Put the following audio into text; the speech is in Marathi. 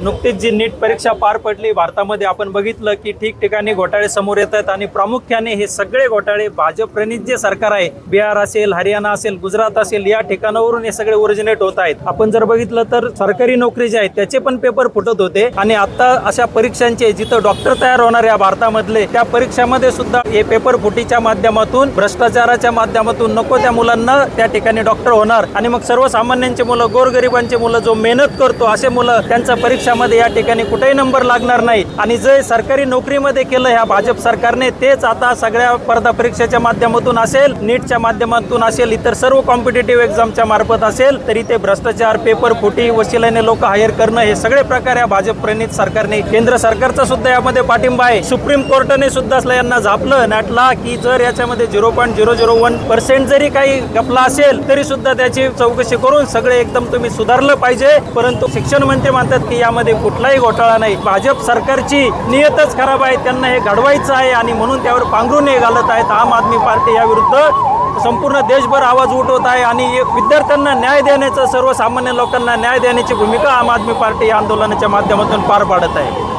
नुकतीच जी नीट परीक्षा पार पडली भारतामध्ये आपण बघितलं की ठिकठिकाणी घोटाळे समोर येत आहेत आणि प्रामुख्याने हे सगळे घोटाळे भाजप प्रणित जे सरकार आहे बिहार असेल हरियाणा असेल गुजरात असेल या ठिकाणावरून हे सगळे ओरिजिनेट होत आहेत. आपण जर बघितलं तर सरकारी नोकरी जे आहेत त्याचे पण पेपर फुटत होते आणि आता अशा परीक्षांचे जिथं डॉक्टर तयार होणार या भारतामधले त्या परीक्षामध्ये सुद्धा हे पेपर फुटीच्या माध्यमातून भ्रष्टाचाराच्या माध्यमातून नको त्या मुलांना त्या ठिकाणी डॉक्टर होणार. आणि मग सर्वसामान्यांचे मुलं गोरगरिबांचे मुलं जो मेहनत करतो असे मुलं त्यांचा परीक्षा परीक्षामध्ये या ठिकाणी कुठेही नंबर लागणार नाही. आणि जे सरकारी नोकरीमध्ये केलं ह्या भाजप सरकारने तेच आता सगळ्या स्पर्धा परीक्षेच्या माध्यमातून असेल नीटच्या माध्यमातून असेल इतर सर्व कॉम्पिटेटिव्ह एक्झामच्या मार्फत असेल तरी ते भ्रष्टाचार पेपर फुटी वशिलाने लोक हायर करणं हे सगळे प्रकार या भाजप प्रणित सरकारने केंद्र सरकारचा सुद्धा यामध्ये पाठिंबा आहे. सुप्रीम कोर्टाने सुद्धा असलं यांना झापलं नाटला की जर याच्यामध्ये zero point zero zero one percent जरी काही गपला असेल तरी सुद्धा त्याची चौकशी करून सगळे एकदम तुम्ही सुधारलं पाहिजे. परंतु शिक्षण मंत्री म्हणतात की यामध्ये कुठलाही घोटाळा नाही. भाजप सरकारची नियतच खराब आहे. त्यांना हे घडवायचं आहे आणि म्हणून त्यावर पांघरून हे घालत आहेत. आम आदमी पार्टी याविरुद्ध संपूर्ण देशभर आवाज उठवत आहे आणि विद्यार्थ्यांना न्याय देण्याचं सर्वसामान्य लोकांना न्याय देण्याची भूमिका आम आदमी पार्टी या आंदोलनाच्या माध्यमातून पार पाडत आहे.